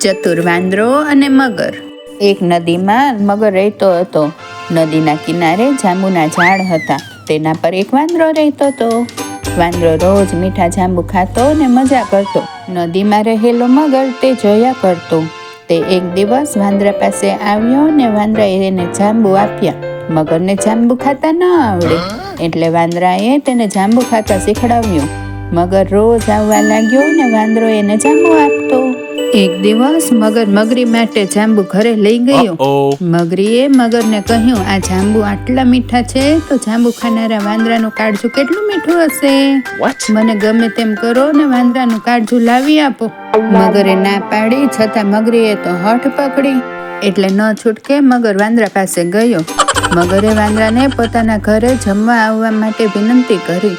ચતુર વાંદરો અને મગર. એક નદીમાં મગર રહેતો હતો. નદીના કિનારે જાંબુના ઝાડ હતા. તેના પર એક વાંદરો રહેતો હતો. વાંદરો રોજ મીઠા જાંબુ ખાતો ને મજા કરતો. નદીમાં રહેલો મગર તે જોયા કરતો. તે એક દિવસ વાંદરા પાસે આવ્યો ને વાંદરાએ એને જાંબુ આપ્યા. મગરને જાંબુ ખાતા ન આવડે. એટલે વાંદરાએ તેને જાંબુ ખાતા શીખડાવ્યું. મગર રોજ આવવા લાગ્યો ને વાંદરો એને જાંબુ આપતો. એક દિવસ મગર મગરી માટે જાંબુ ઘરે લઈ ગયો. મગરીએ મગરને કહ્યું આ જાંબુ આટલા મીઠા છે તો જાંબુ ખાનારા વાંદરાનું કાળજું કેટલું મીઠું હશે? મને ગમે તેમ કરો ને વાંદરાનું કાળજું લાવી આપો. મગરે ના પાડી છતાં મગરીએ તો હઠ પકડી. એટલે ન છૂટકે મગર વાંદરા પાસે ગયો. મગરે વાંદરાને પોતાના ઘરે જમવા આવવા માટે વિનંતી કરી.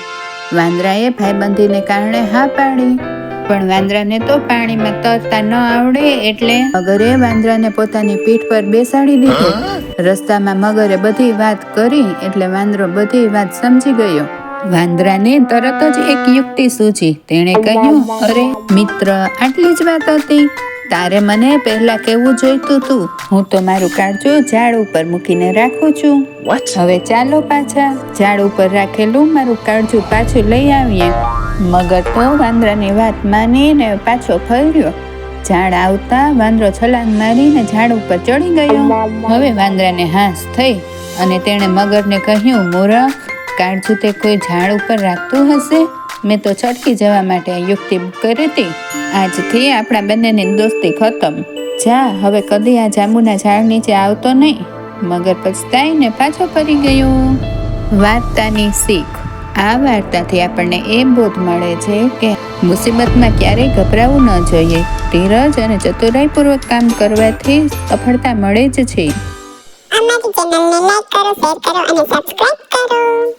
વાંદરાએ ભાઈબંધીને કારણે હા પાડી. પણ વાંદરાને તો પાણીમાં તરતા ન આવડે એટલે મગરે વાંદરાને પોતાની પીઠ પર બેસાડી દીધો. રસ્તામાં મગરે બધી વાત કરી એટલે વાંદરો બધી વાત સમજી ગયો. વાંદરાને તરત જ એક યુક્તિ સૂચી તેણે કહ્યું, અરે, મિત્ર, આટલી જ વાત હતી. તારે મને પહેલા કેવું જોઈતું તું? હું તો મારું કાળજું ઝાડ ઉપર મૂકીને રાખું છું. હવે ચાલો પાછા. ઝાડ ઉપર રાખેલું મારું કાળજું પાછું લઈ આવીએ. મગર તો વાંદરાની વાત માનીને પાછો ફર્યો. ઝાડ આવતા વાંદરો છલાંગ મારીને ઝાડ ઉપર ચડી ગયો. હવે વાંદરાને હાસ થઈ અને તેણે મગરને કહ્યું મૂરખ કાળજું તે કોઈ ઝાડ ઉપર રાખતું હશે? મેં તો છટકી જવા માટે યુક્તિ કરી હતી. આજથી આપણા બંનેની દોસ્તી ખતમ. જા, હવે કદી આ જાંબુના ઝાડ નીચે આવતો નહીં. મગર પછતાઈને પાછો ફરી ગયો. વાર્તાની શીખ. આ વાર્તાથી આપણને એ બોધ મળે છે કે મુસીબતમાં ક્યારેય ગભરાવું ન જોઈએ. ધીરજ અને ચતુરાઈપૂર્વક કામ કરવાથી સફળતા મળે જ છે. અમારી ચેનલને લાઈક કરો શેર કરો અને સબસ્ક્રાઇબ કરો.